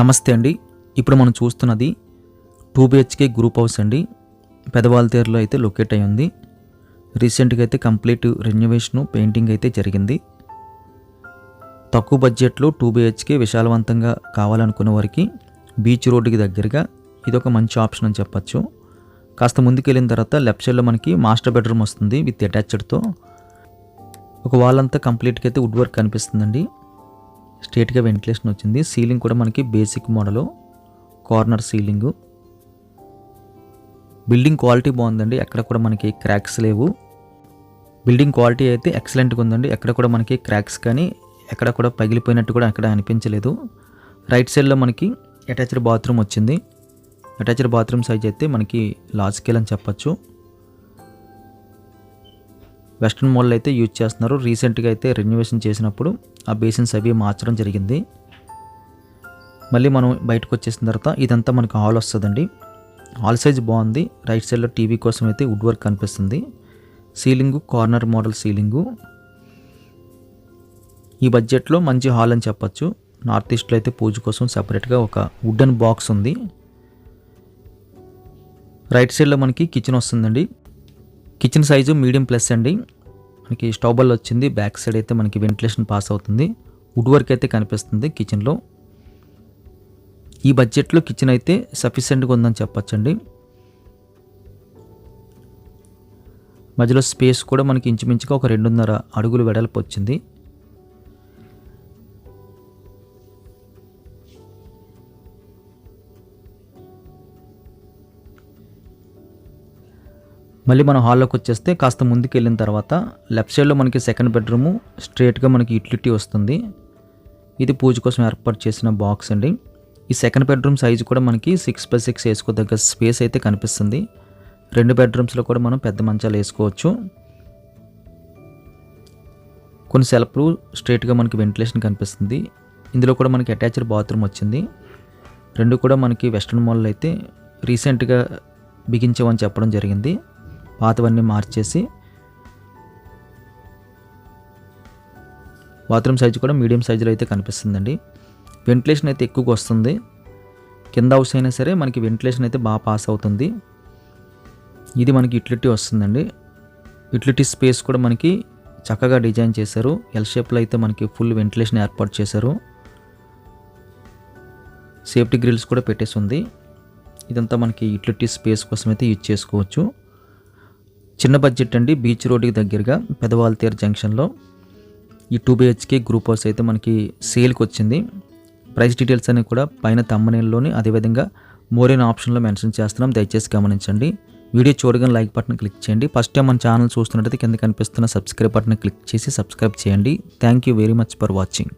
నమస్తే అండి. ఇప్పుడు మనం చూస్తున్నది టూ బిహెచ్కే గ్రూప్ హౌస్ అండి. పెదవాలతేరులో అయితే లొకేట్ అయి ఉంది. రీసెంట్గా అయితే కంప్లీట్ రెన్యువేషను పెయింటింగ్ అయితే జరిగింది. తక్కువ బడ్జెట్లో టూ బిహెచ్కే విశాలవంతంగా కావాలనుకున్న వారికి బీచ్ రోడ్డుకి దగ్గరగా ఇది ఒక మంచి ఆప్షన్ అని చెప్పచ్చు. కాస్త ముందుకు వెళ్ళిన తర్వాత లెఫ్ట్ సైడ్లో మనకి మాస్టర్ బెడ్రూమ్ వస్తుంది విత్ అటాచ్డ్తో ఒక వాళ్ళంతా కంప్లీట్గా అయితే వుడ్ వర్క్ కనిపిస్తుందండి. స్ట్రేట్గా వెంటిలేషన్ వచ్చింది. సీలింగ్ కూడా మనకి basic model. Corner ceiling. Building quality బాగుందండి. ఎక్కడ కూడా మనకి క్రాక్స్ లేవు. బిల్డింగ్ క్వాలిటీ అయితే ఎక్సలెంట్గా ఉందండి. ఎక్కడ కూడా మనకి క్రాక్స్ కానీ ఎక్కడ కూడా పగిలిపోయినట్టు కూడా ఎక్కడ అనిపించలేదు. రైట్ సైడ్లో మనకి అటాచ్డ్ బాత్రూమ్ వచ్చింది. అటాచ్డ్ బాత్రూమ్ సైజ్ అయితే మనకి లార్జ్ స్కేల్ అని చెప్పచ్చు. వెస్ట్రన్ మోడల్ అయితే యూజ్ చేస్తున్నారు. రీసెంట్గా అయితే రెన్యువేషన్ చేసినప్పుడు ఆ బేసిన్స్ అవి మార్చడం జరిగింది. మళ్ళీ మనం బయటకు వచ్చేసిన తర్వాత ఇదంతా మనకి హాల్ వస్తుందండి. హాల్ సైజ్ బాగుంది. రైట్ సైడ్లో టీవీ కోసం అయితే వుడ్ వర్క్ కనిపిస్తుంది. Ceiling corner model ceiling. ఈ బడ్జెట్లో మంచి హాల్ అని చెప్పచ్చు. నార్త్ ఈస్ట్లో అయితే పూజ కోసం సపరేట్గా ఒక వుడెన్ బాక్స్ ఉంది. రైట్ సైడ్లో మనకి కిచెన్ వస్తుందండి. కిచెన్ సైజు మీడియం ప్లస్ అండి. మనకి స్టవ్ బల్ వచ్చింది. బ్యాక్ సైడ్ అయితే మనకి వెంటిలేషన్ పాస్ అవుతుంది. వుడ్ వర్క్ అయితే కనిపిస్తుంది కిచెన్లో. ఈ బడ్జెట్లో కిచెన్ అయితే సఫిషియెంట్గా ఉందని చెప్పచ్చండి. మధ్యలో స్పేస్ కూడా మనకి ఇంచుమించుగా ఒక రెండున్నర అడుగులు వెడల్పు వచ్చింది. మళ్ళీ మనం హాల్లోకి వచ్చేస్తే కాస్త ముందుకు వెళ్ళిన తర్వాత లెఫ్ట్ సైడ్లో మనకి సెకండ్ బెడ్రూము స్ట్రేట్గా మనకి యూటిలిటీ వస్తుంది. ఇది పూజ కోసం ఏర్పాటు చేసిన బాక్స్ అండి. ఈ సెకండ్ బెడ్రూమ్ సైజు కూడా మనకి సిక్స్ బై సిక్స్ వేసుకోదగ్గ స్పేస్ అయితే కనిపిస్తుంది. రెండు బెడ్రూమ్స్లో కూడా మనం పెద్ద మంచాలు వేసుకోవచ్చు. కొన్ని సెల్ఫ్లు స్ట్రేట్గా మనకి వెంటిలేషన్ కనిపిస్తుంది. ఇందులో కూడా మనకి అటాచ్డ్ బాత్రూమ్ వచ్చింది. రెండు కూడా మనకి వెస్ట్రన్ మాల్లో అయితే రీసెంట్గా బిగించామని చెప్పడం జరిగింది. పాతవన్నీ మార్చేసి బాత్రూమ్ సైజు కూడా మీడియం సైజులో అయితే కనిపిస్తుందండి. వెంటిలేషన్ అయితే ఎక్కువగా వస్తుంది. కింద హౌస్ అయినా సరే మనకి వెంటిలేషన్ అయితే బాగా పాస్ అవుతుంది. ఇది మనకి యూటిలిటీ వస్తుందండి. యూటిలిటీ స్పేస్ కూడా మనకి చక్కగా డిజైన్ చేశారు. ఎల్ షేప్లో అయితే మనకి ఫుల్ వెంటిలేషన్ ఏర్పాటు చేశారు. సేఫ్టీ గ్రిల్స్ కూడా పెట్టేసి ఉంది. ఇదంతా మనకి యూటిలిటీ స్పేస్ కోసం అయితే యూజ్ చేసుకోవచ్చు. చిన్న బడ్జెట్ అండి బీచ్ రోడ్డుకి దగ్గరగా పెదవాల్తేరు జంక్షన్లో. ఈ టూ బిహెచ్కే గ్రూప్ హౌస్ అయితే మనకి సేల్కి వచ్చింది ప్రైస్ డీటెయిల్స్ అనేవి కూడా పైన తమ్మనేల్లోని అదేవిధంగా మోరైన ఆప్షన్లో మెన్షన్ చేస్తున్నాం. దయచేసి గమనించండి. వీడియో చూడగానే లైక్ బటన్ క్లిక్ చేయండి. ఫస్ట్ టైం మన ఛానల్ చూస్తున్నట్టయితే కింద కనిపిస్తున్న సబ్స్క్రైబ్ బటన్ క్లిక్ చేసి సబ్స్క్రైబ్ చేయండి. Thank you very much for watching